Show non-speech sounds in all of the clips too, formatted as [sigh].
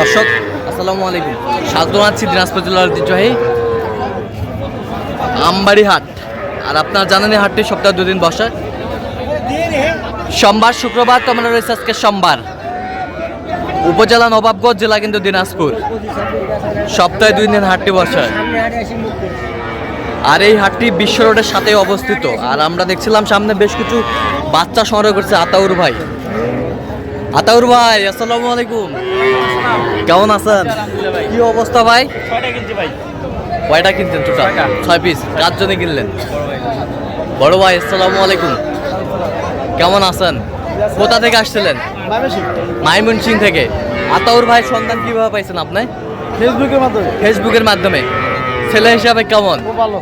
দর্শক, আসসালামু আলাইকুম। স্বাগত আছি দিনাজপুর জেলার ঐতিহ্যবাহী আমবাড়ি হাট আর আপনারা জানেন এই হাটটি সপ্তাহে দুদিন বসে। সোমবার, শুক্রবার, তো আমরা রয়েছে আজকে সোমবার। উপজেলা নবাবগঞ্জ জেলা কিন্তু দিনাজপুর। সপ্তাহে দুই দিন হাটটি বসে। আর এই হাটটি বিশ্ব রোডের সাথে অবস্থিত। আর আমরা দেখছিলাম সামনে বেশ কিছু বাচ্চা সংগ্রহ করছে আতাউর ভাই। আতাউর ভাই আসসালামু আলাইকুম। কেমন আছেন? কি অবস্থা ভাই? ভাই। কয়টা কিনছেন টোটাল। ছয় পিস কার জন্য কিনলেন? বড় ভাই আসসালামু আলাইকুম। কেমন আছেন? কোথা থেকে আসছিলেন? মাইমুন সিং থেকে। আতাউর ভাই সন্ধান কীভাবে পাইছেন আপনি? ফেসবুকের মাধ্যমে। ফেসবুকের মাধ্যমে। ছেলে হিসাবে কেমন? ভালো।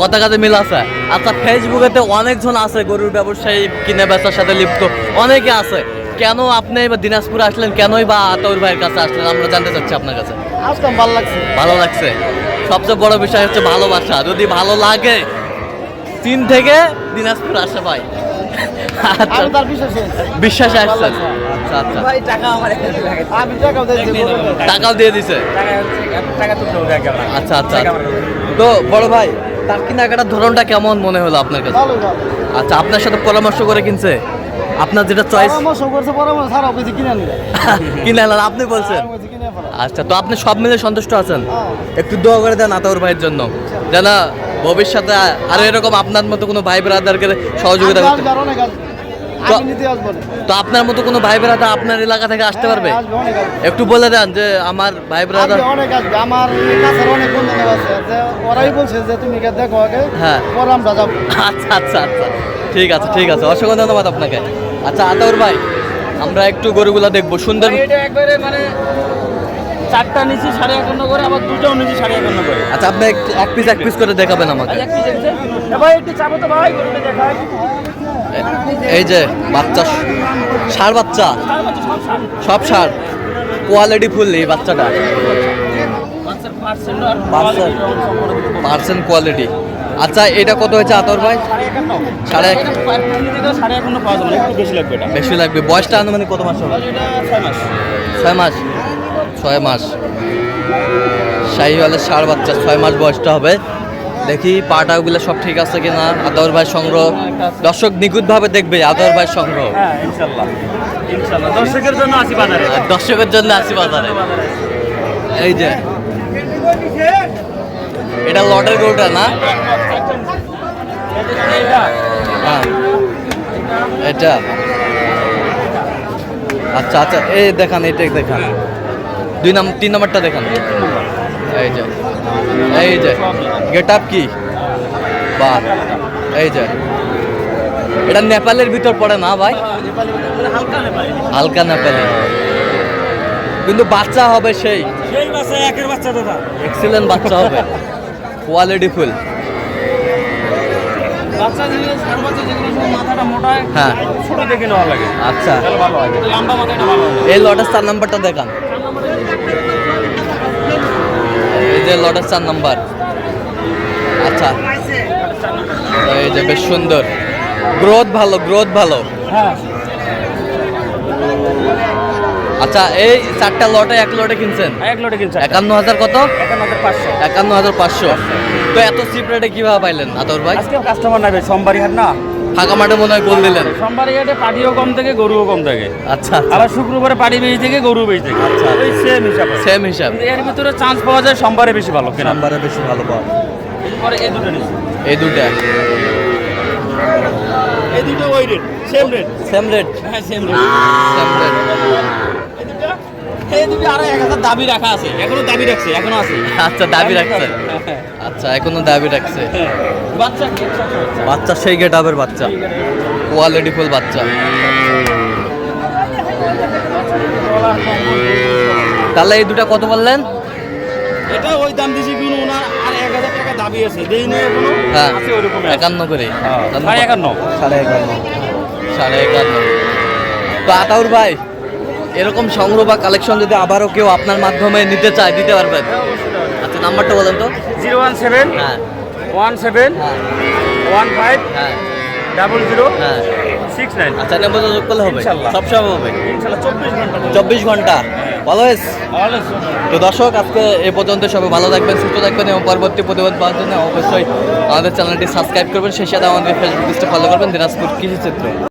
কথা কাজে মিল আছে? আচ্ছা ফেসবুকেতে অনেকজন আছে গরুর ব্যবসায়ী কিনে বেচার সাথে লিপ্ত। অনেকে আছে। কেন আপনি এবার দিনাজপুর আসলেন? কেনই বা আতাউর ভাইয়ের কাছে আসলেন? আমরা জানতে চাচ্ছি আপনার কাছে। আসলাম ভালো লাগছে। ভালো লাগছে? সবচেয়ে বড় বিষয় হচ্ছে ভালোবাসা। যদি ভালো লাগে চীন থেকে দিনাজপুর আসে ভাই। আচ্ছা, বিশ্বাস আসছেন? আচ্ছা আচ্ছা। টাকাও দিয়ে দিছে? আচ্ছা আচ্ছা। তো বড় ভাই তার কেনাকাটার ধরনটা কেমন মনে হলো আপনার কাছে? আচ্ছা আপনার সাথে পরামর্শ করে কিনছে? আপনার যেটা চয়েস পরামর্শ করছে পরামর্শ ছাড়াও কিছু কিনে নিলে [laughs] কিনে আনলেন আপনি বলছেন? আচ্ছা তো আপনি সব মিলে সন্তুষ্ট আছেন? হ্যাঁ। একটু দোয়া করে দেন আতাউর ভাইয়ের জন্য। যেন ভবিষ্যতে আরও এরকম আপনার মতো কোনো ভাই ব্রাদারকে সহযোগিতা করতে তো- আপনার মতো কোনো ভাই ব্রাদার আপনার এলাকা থেকে আসতে পারবে? হ্যাঁ, আসবে। একটু বলে দেন যে আমার ভাই ব্রাদার অনেক আসবে। আমার কাছের অনেক বন্ধু আছে। ওরাই বলছে যে তুমি দেখো আগে হ্যাঁ। আচ্ছা আচ্ছা আচ্ছা। ঠিক আছে ঠিক আছে। অসংখ্য ধন্যবাদ আপনাকে। আচ্ছা আতাউর ভাই আমরা একটু গরুগুলা দেখব। সুন্দর এটা একবারে মানে চারটা নিচে সাড়ে একান্ন করে আবার দুটাও নিচে সাড়ে একান্ন করে। আচ্ছা আপনি এক- এক পিস এক পিস করে দেখাবেন আমাকে। ভাই একটু চাপো তো ভাই গরুটা দেখাই। এই যে বাচ্চা ষাঁড় বাচ্চা। সব ষাঁড়। কোয়ালিটি ফুল এই বাচ্চাটা। পার্সেন্ট কোয়ালিটি আচ্ছা এটা কত হয়েছে আতর ভাই? সাড়ে সাড়ে একান্ন পাওয়া যাবে একটু বেশি লাগবে। এটা বেশি লাগবে বয়সটা আনুমানিক কত মাস হবে? ছয় মাস। ছয় মাস। মাস শাহিওয়ালের ষাঁড় বাচ্চা ছয় মাস বয়সটা হবে। দেখি পাটাগুলো সব ঠিক আছে কিনা আদর ভাই সংগ্রহ। দর্শক নিখুঁতভাবে দেখবে আদর ভাই সংগ্রহ। হ্যাঁ দর্শকের জন্য আসি বাজারে। দর্শকের জন্য আসি বাজারে। এই যে। এটা লটের গরুটা না? হ্যাঁ। এটা। আচ্ছা আচ্ছা এই দেখান এটা দেখান। দুই নাম তিন নম্বরটা দেখান। এই যে এই যে গেট আপ কি? বা এই যে। এটা নেপালের ভিতর পড়ে না ভাই? হালকা নেপালি। হালকা নেপালি কিন্তু বাচ্চা হবে সেই। সেই বাচ্চা একের বাচ্চা দাদা এক্সিলেন্ট বাচ্চা হবে। [laughs] কোয়ালিটি ফুল হ্যাঁ। লাগে। আচ্ছা। এই লটের চার নাম্বারটা দেখান। এই যে লটের চার নাম্বার। আচ্ছা। এই যে বেশ সুন্দর। গ্রোথ ভালো গ্রোথ ভালো। হ্যাঁ। আচ্ছা এই চারটা লটে এক লটে কিনছেন? এক লটে কিনছেন। একান্ন হাজার কত? একান্ন হাজার পাঁচশো। একান্ন হাজার পাঁচশো। তো এত চিপ রেটে কীভাবে পাইলেন আতর ভাই? আজকে কাস্টমার নাই ভাই সোমবারই হাট না? ফাঁকা মাঠে মনে হয় গোল দিলেন। সোমবারই হাটে পাটিও কম থেকে গরুও কম থাকে। আচ্ছা আবার শুক্রবারে পাটি বেশি থেকে গরু বেশি থেকে। আচ্ছা। ওই সেম হিসাব। সেম হিসাব। এর ভিতরে চান্স পাওয়া যায় সোমবারে বেশি ভালো কেনা। নাম্বারে বেশি ভালো পাওয়া পরে এই দুটো নিচ্ছি। এই দুটা। এই দুটো ওই rate same rate same rate হ্যাঁ সেম রেট সেম রেট এই দুটো? এই দুটো আরও এক হাজার দাবি রাখা আছে। এখনও দাবি রাখছে এখনও আছে। আচ্ছা দাবি রাখছে। আচ্ছা এখনও দাবি রাখছে। বাচ্চা কি? ছোট বাচ্চা বাচ্চা সেই গেট আপের বাচ্চা। কোয়ালিটি ফুল বাচ্চা। তাহলে এই দুটা কত বললেন? এটা ওই দাম দিছি কিন্তু ওনার দাবি আছে। দেই নিয়ে এখনও? হ্যাঁ আছে ওরকম একান্ন করে। সাড়ে একান্ন? সাড়ে একান্ন। সাড়ে একান্ন। তো আতাউর ভাই এরকম সংগ্রহ বা কালেকশন যদি আবারও কেউ আপনার মাধ্যমে নিতে চায় দিতে পারবেন? আচ্ছা নাম্বারটা বলেন তো। জিরো ওয়ান সেভেন হ্যাঁ। ওয়ান সেভেন হ্যাঁ। ওয়ান ফাইভ হ্যাঁ। ডাবল জিরো হ্যাঁ। Six nine. আচ্ছা নাম্বার যোগ করলে হবে। সব সময় হবে? ইনশাল্লাহ চব্বিশ ঘণ্টা। চব্বিশ ঘণ্টা। ভালো হয়েছে? তো দর্শক আজকে এ পর্যন্ত সবাই ভালো থাকবেন সুস্থ থাকবেন এবং পরবর্তী প্রতিবাদ পাওয়ার জন্য অবশ্যই আমাদের চ্যানেলটি সাবস্ক্রাইব করবেন। সেই সাথে আমাদের ফেসবুক পেজটা ফলো করবেন দিনাজপুর কৃষি চিত্র